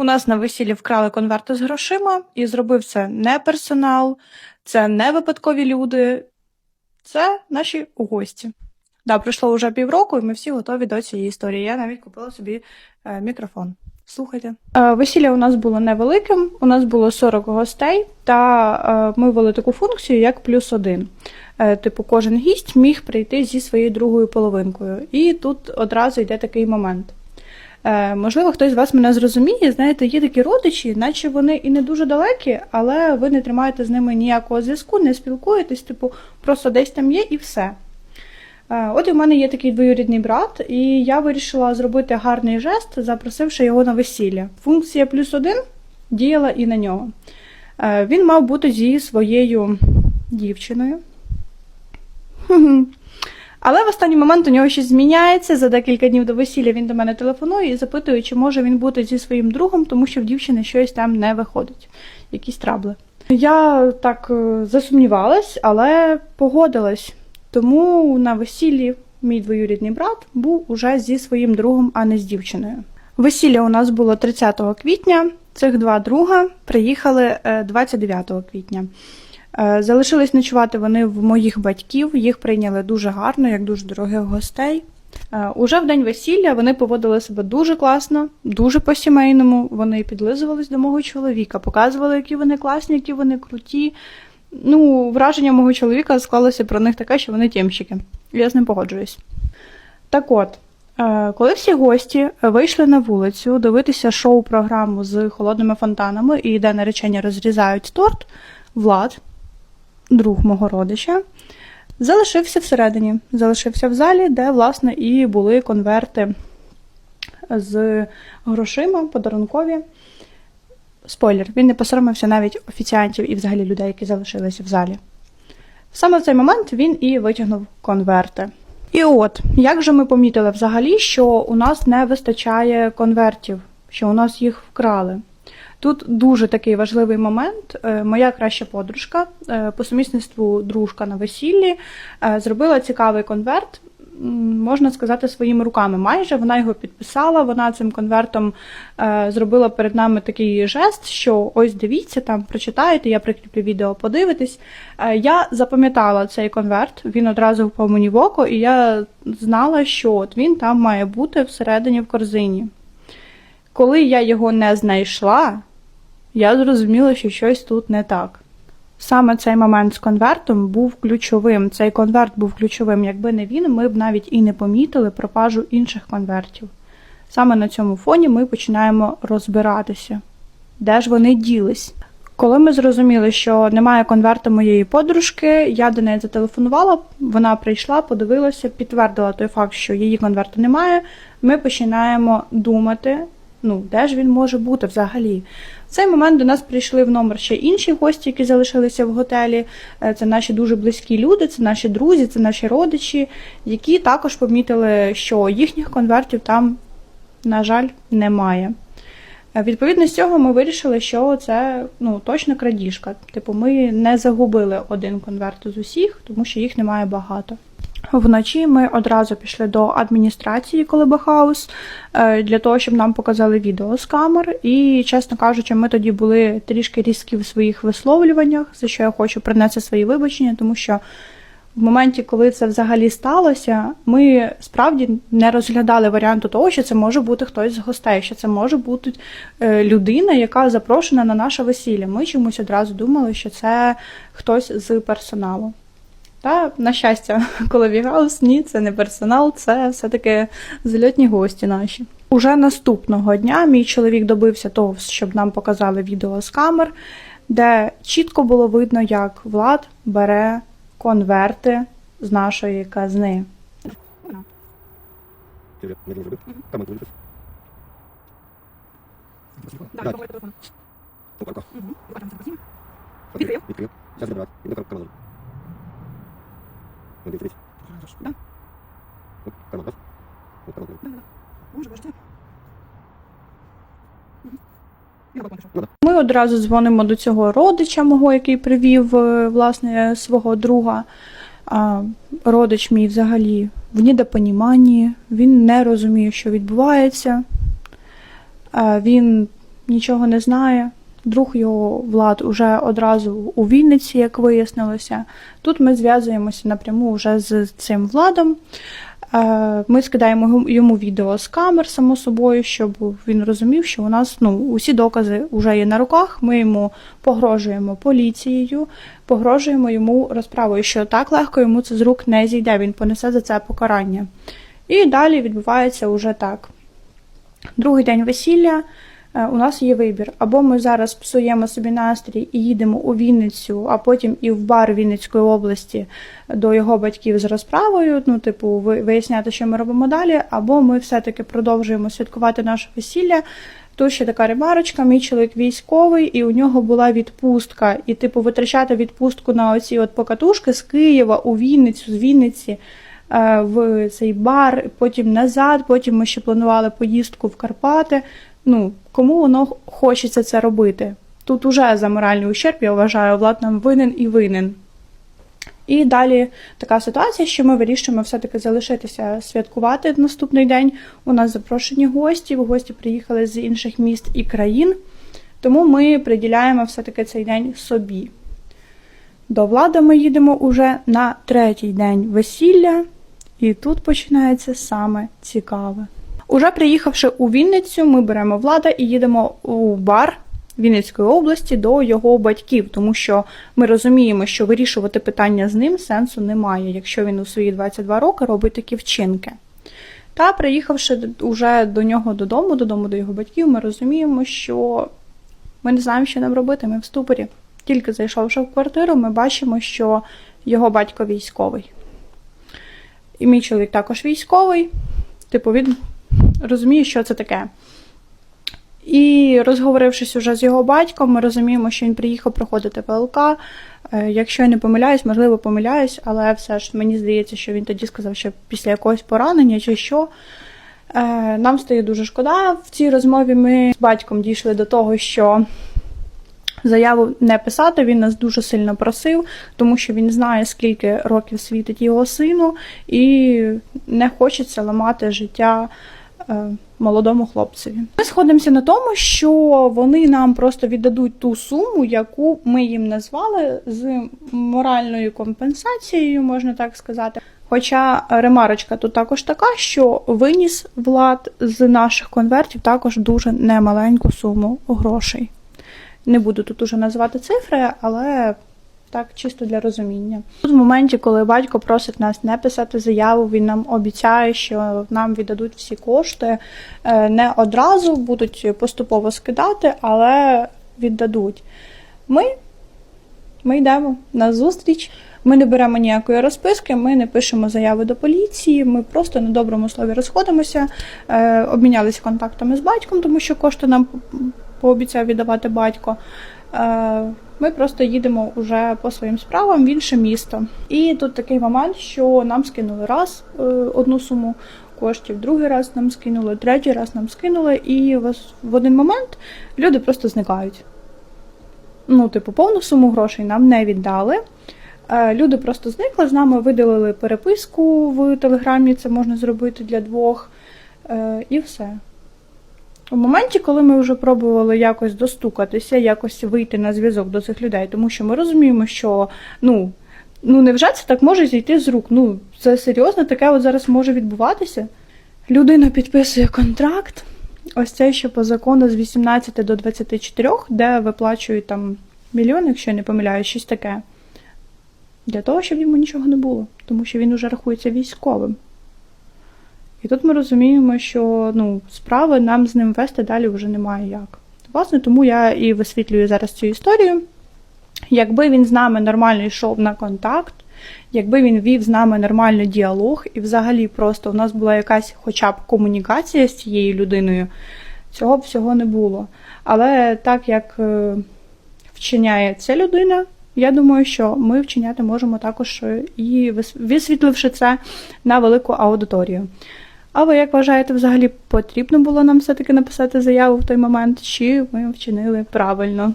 У нас на весіллі вкрали конверти з грошима, і зробив це не персонал, це не випадкові люди, це наші гості. Да, пройшло вже півроку, і ми всі готові до цієї історії. Я навіть купила собі е, мікрофон. Слухайте. Е, весілля у нас було невеликим, у нас було 40 гостей, та е, ми ввели таку функцію, як плюс один. Е, типу, кожен гість міг прийти зі своєю другою половинкою. І тут одразу йде такий момент. Е, можливо, хтось з вас мене зрозуміє. Знаєте, є такі родичі, наче вони і не дуже далекі, але ви не тримаєте з ними ніякого зв'язку, не спілкуєтесь, типу, просто десь там є і все. Е, От і в мене є такий двоюрідний брат, і я вирішила зробити гарний жест, запросивши його на весілля. Функція плюс один діяла і на нього. Е, Він мав бути зі своєю дівчиною. Але в останній момент у нього щось зміняється. За декілька днів до весілля він до мене телефонує і запитує, чи може він бути зі своїм другом, тому що в дівчини щось там не виходить, якісь трабли. Я так е, засумнівалась, але погодилась. Тому на весіллі мій двоюрідний брат був уже зі своїм другом, а не з дівчиною. Весілля у нас було 30 квітня. Цих два друга приїхали е, 29 квітня. Е, Залишились ночувати вони в моїх батьків. Їх прийняли дуже гарно, як дуже дорогих гостей. Е, Уже в день весілля вони поводили себе дуже класно, дуже по-сімейному. Вони підлизувались до мого чоловіка, показували, які вони класні, які вони круті. Ну, враження мого чоловіка склалося про них таке, що вони тємщики. Я з ним погоджуюсь. Так от, е, коли всі гості вийшли на вулицю дивитися шоу-програму з холодними фонтанами і де наречені розрізають торт, Влад, друг мого родича, залишився всередині, залишився в залі, де, власне, і були конверти з грошима подарункові. Спойлер, він не посоромився навіть офіціантів і взагалі людей, які залишилися в залі. Саме в цей момент він і витягнув конверти. І от, як же ми помітили взагалі, що у нас не вистачає конвертів, що у нас їх вкрали. Тут дуже такий важливий момент. Е, Моя краща подружка, е, по сумісництву дружка на весіллі, е, зробила цікавий конверт, можна сказати, своїми руками. Майже вона його підписала. Вона цим конвертом зробила перед нами такий жест, що ось дивіться, там прочитаєте, я прикріплю відео, подивитесь. Е, Я запам'ятала цей конверт, він одразу впав мені в око, і я знала, що от він там має бути всередині в корзині. Коли я його не знайшла, я зрозуміла, що щось тут не так. Саме цей момент з конвертом був ключовим. Цей конверт був ключовим. Якби не він, ми б навіть і не помітили пропажу інших конвертів. Саме на цьому фоні ми починаємо розбиратися, де ж вони ділись. Коли ми зрозуміли, що немає конверта моєї подружки, я до неї зателефонувала, вона прийшла, подивилася, підтвердила той факт, що її конверту немає. Ми починаємо думати, ну, де ж він може бути взагалі. Цей момент до нас прийшли в номер ще інші гості, які залишилися в готелі. Е, Це наші дуже близькі люди, це наші друзі, це наші родичі, які також помітили, що їхніх конвертів там, на жаль, немає. Е, Відповідно з цього ми вирішили, що це ну, точно крадіжка. Типу, ми не загубили один конверт з усіх, тому що їх немає багато. Вночі ми одразу пішли до адміністрації Колебахаус для того, щоб нам показали відео з камер. І, чесно кажучи, ми тоді були трішки різкі в своїх висловлюваннях, за що я хочу принести свої вибачення, тому що в моменті, коли це взагалі сталося, ми справді не розглядали варіанту того, що це може бути хтось з гостей, що це може бути е, людина, яка запрошена на наше весілля. Ми чомусь одразу думали, що це хтось з персоналу. Та, на щастя, коли Гаус, ні, це не персонал, це все-таки зальотні гості наші. Уже наступного дня мій чоловік добився того, щоб нам показали відео з камер, де чітко було видно, як Влад бере конверти з нашої казни. Привет, я не Открыл. Сейчас забирать. Иду как команду. Надо открыть. Да. Да, да, да. Балкон пішов. Ну да. Ми одразу дзвонимо до цього родича мого, який привів е, власне свого друга. А, родич мій взагалі в недопоніманні, він не розуміє, що відбувається. А, він нічого не знає. Друг його влад уже одразу у Вінниці, як вияснилося. Тут ми зв'язуємося напряму вже з цим владом. Е, Ми скидаємо йому- відео з камер, само собою, щоб він розумів, що у нас ну, усі докази вже є на руках. Ми йому погрожуємо поліцією, погрожуємо йому розправою, що так легко йому це з рук не зійде, він понесе за це покарання. І далі відбувається уже так. Другий день весілля. Е, У нас є вибір. Або ми зараз псуємо собі настрій і їдемо у Вінницю, а потім і в бар Вінницької області до його батьків з розправою, ну, типу, виясняти, що ми робимо далі, або ми все-таки продовжуємо святкувати наше весілля. Тут ще така ремарочка, мій чоловік військовий, і у нього була відпустка. І, типу, витрачати відпустку на оці от покатушки з Києва у Вінницю, з Вінниці е, в цей бар, потім назад, потім ми ще планували поїздку в Карпати. Ну, кому воно хочеться це робити? Тут уже за моральний ущерб, я вважаю, влад нам винен і винен. І далі така ситуація, що ми вирішуємо все-таки залишитися святкувати наступний день. У нас запрошені гості, гості приїхали з інших міст і країн, тому ми приділяємо все-таки цей день собі. До влади ми їдемо уже на третій день весілля, і тут починається саме цікаве. Уже приїхавши у Вінницю, ми беремо влада і їдемо у бар Вінницької області до його батьків, тому що ми розуміємо, що вирішувати питання з ним сенсу немає, якщо він у свої 22 роки робить такі вчинки. Та приїхавши уже до нього додому, додому до його батьків, ми розуміємо, що ми не знаємо, що нам робити, ми в ступорі. Тільки зайшовши в квартиру, ми бачимо, що його батько військовий. І мій чоловік також військовий. Типу, він розуміє, що це таке. І розговорившись уже з його батьком, ми розуміємо, що він приїхав проходити ВЛК. Е, Якщо я не помиляюсь, можливо, помиляюсь, але все ж мені здається, що він тоді сказав, що після якогось поранення чи що. Е, Нам стає дуже шкода. В цій розмові ми з батьком дійшли до того, що заяву не писати. Він нас дуже сильно просив, тому що він знає, скільки років світить його сину, і не хочеться ламати життя молодому хлопцеві. Ми сходимося на тому, що вони нам просто віддадуть ту суму, яку ми їм назвали з моральною компенсацією, можна так сказати. Хоча ремарочка тут також така, що виніс влад з наших конвертів також дуже немаленьку суму грошей. Не буду тут уже називати цифри, але так чисто для розуміння. Тут в моменті, коли батько просить нас не писати заяву, він нам обіцяє, що нам віддадуть всі кошти. Е, Не одразу будуть поступово скидати, але віддадуть. Ми, ми йдемо на зустріч. Ми не беремо ніякої розписки, ми не пишемо заяви до поліції, ми просто на доброму слові розходимося, е, обмінялися контактами з батьком, тому що кошти нам пообіцяв віддавати батько. Е, Ми просто їдемо уже по своїм справам в інше місто. І тут такий момент, що нам скинули раз е, одну суму коштів, другий раз нам скинули, третій раз нам скинули, і в один момент люди просто зникають. Ну, типу, повну суму грошей нам не віддали. Е, Люди просто зникли, з нами видалили переписку в телеграмі, це можна зробити для двох, і все. У моменті, коли ми вже пробували якось достукатися, якось вийти на зв'язок до цих людей, тому що ми розуміємо, що ну, ну невже це так може зійти з рук? Ну, це серйозно таке от зараз може відбуватися. Людина підписує контракт, ось цей ще по закону з 18 до 24, де виплачують там мільйон, якщо я не помиляюсь, щось таке. Для того, щоб йому нічого не було, тому що він уже рахується військовим. Тут ми розуміємо, що ну, справи нам з ним вести далі вже немає як. Власне, тому я і висвітлюю зараз цю історію. Якби він з нами нормально йшов на контакт, якби він вів з нами нормальний діалог, і взагалі просто у нас була якась хоча б комунікація з цією людиною, цього б всього не було. Але так як е, вчиняє ця людина, я думаю, що ми вчиняти можемо також е, і висвітливши це на велику аудиторію. А ви як вважаєте, взагалі потрібно було нам все-таки написати заяву в той момент, чи ми вчинили правильно?